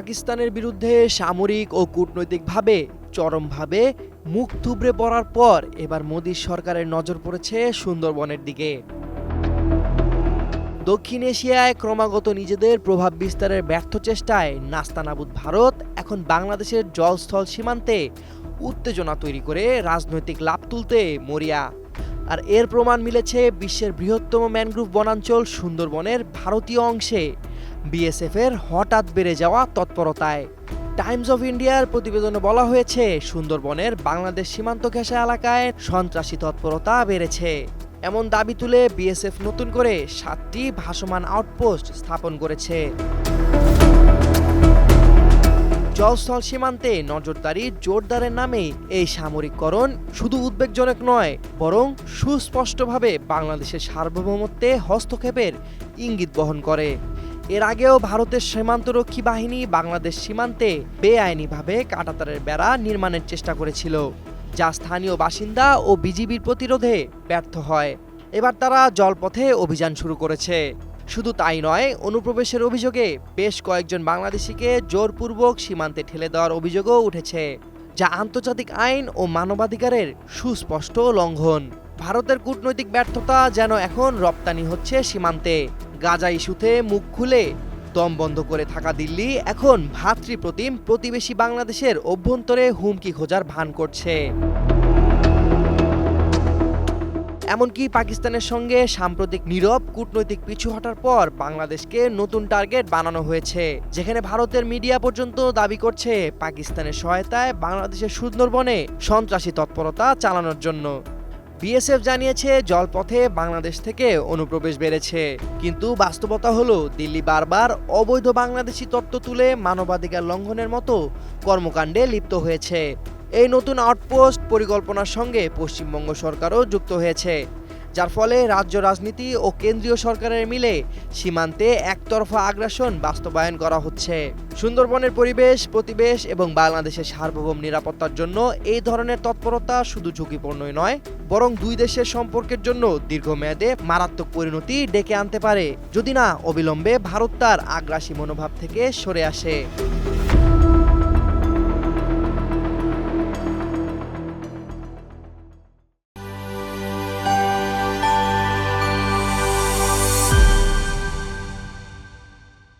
পাকিস্তানের বিরুদ্ধে সামরিক ও কূটনৈতিকভাবে চরমভাবে মুখ থুবড়ে পড়ার পর এবার মোদীর সরকারের নজর পড়েছে সুন্দরবনের দিকে। দক্ষিণ এশিয়ায় ক্রমাগত নিজেদের প্রভাব বিস্তারের ব্যর্থ চেষ্টায় নাস্তানাবুদ ভারত এখন বাংলাদেশের জলস্থল সীমান্তে উত্তেজনা তৈরি করে রাজনৈতিক লাভ তুলতে মরিয়া। আর এর প্রমাণ মিলেছে বিশ্বের বৃহত্তম ম্যানগ্রোভ বনাঞ্চল সুন্দরবনের ভারতীয় অংশে। বিএসএফের হঠাৎ বেড়ে যাওয়া তৎপরতায়। টাইমস অফ ইন্ডিয়ার প্রতিবেদনে বলা হয়েছে, সুন্দরবনের বাংলাদেশ সীমান্ত ঘেঁষা এলাকায় সন্ত্রাসী তৎপরতা বেড়েছে। এমন দাবি তুলে বিএসএফ নতুন করে সাতটি ভাসমান আউটপোস্ট স্থাপন করেছে। জলস্থল সীমান্তে নজরদারি জোরদারের নামে এই সামরিককরণ শুধু উদ্বেগজনক নয়, বরং সুস্পষ্টভাবে বাংলাদেশের সার্বভৌমত্বে হস্তক্ষেপের ইঙ্গিত বহন করে। এর আগেও ভারতের সীমান্তরক্ষী বাহিনী বাংলাদেশ সীমান্তে বেআইনিভাবে কাঁটাতারের বেড়া নির্মাণের চেষ্টা করেছিল, যা স্থানীয় বাসিন্দা ও বিজিবির প্রতিরোধে ব্যর্থ হয়। এবার তারা জলপথে অভিযান শুরু করেছে। শুধু তাই নয়, অনুপ্রবেশের অভিযোগে বেশ কয়েকজন বাংলাদেশিকে জোরপূর্বক সীমান্তে ঠেলে দেওয়ার অভিযোগও উঠেছে, যা আন্তর্জাতিক আইন ও মানবাধিকারের সুস্পষ্ট লঙ্ঘন। ভারতের কূটনৈতিক ব্যর্থতা যেন এখন রপ্তানি হচ্ছে সীমান্তে। গাজা ইস্যুতে মুখ খুলে দম বন্ধ করে থাকা দিল্লি এখন ভাতৃপ্রতিম প্রতিবেশী বাংলাদেশের অভ্যন্তরে হুমকি খোঁজার ভান করছে। এমনকি পাকিস্তানের সঙ্গে সাম্প্রতিক নীরব কূটনৈতিক পিছু হটার পর বাংলাদেশকে নতুন টার্গেট বানানো হয়েছে, যেখানে ভারতের মিডিয়া পর্যন্ত দাবি করছে পাকিস্তানের সহায়তায় বাংলাদেশের সুন্দরবনে সন্ত্রাসী তৎপরতা চালানোর জন্য। বিএসএফ জানিয়েছে, জলপথে বাংলাদেশ থেকে অনুপ্রবেশ বেড়েছে। কিন্তু বাস্তবতা হলো, দিল্লি বারবার অবৈধ বাংলাদেশি তত্ত্ব তুলে মানবাধিকার লঙ্ঘনের মতো কর্মকাণ্ডে লিপ্ত হয়েছে। এই নতুন আউটপোস্ট পরিকল্পনার সঙ্গে পশ্চিমবঙ্গ সরকারও যুক্ত হয়েছে। যার ফলে রাজ্য রাজনীতি ও কেন্দ্রীয় সরকারের মিলে সীমান্তে একতরফা আগ্রাসন বাস্তবায়ন করা হচ্ছে। সুন্দরবনের পরিবেশ, প্রতিবেশ এবং বাংলাদেশের সার্বভৌম নিরাপত্তার জন্য এই ধরনের তৎপরতা শুধু ঝুঁকিপূর্ণই নয়, বরং দুই দেশের সম্পর্কের জন্য দীর্ঘমেয়াদে মারাত্মক পরিণতি ডেকে আনতে পারে। যদি না, অবিলম্বে ভারত তার আগ্রাসী মনোভাব থেকে সরে আসে।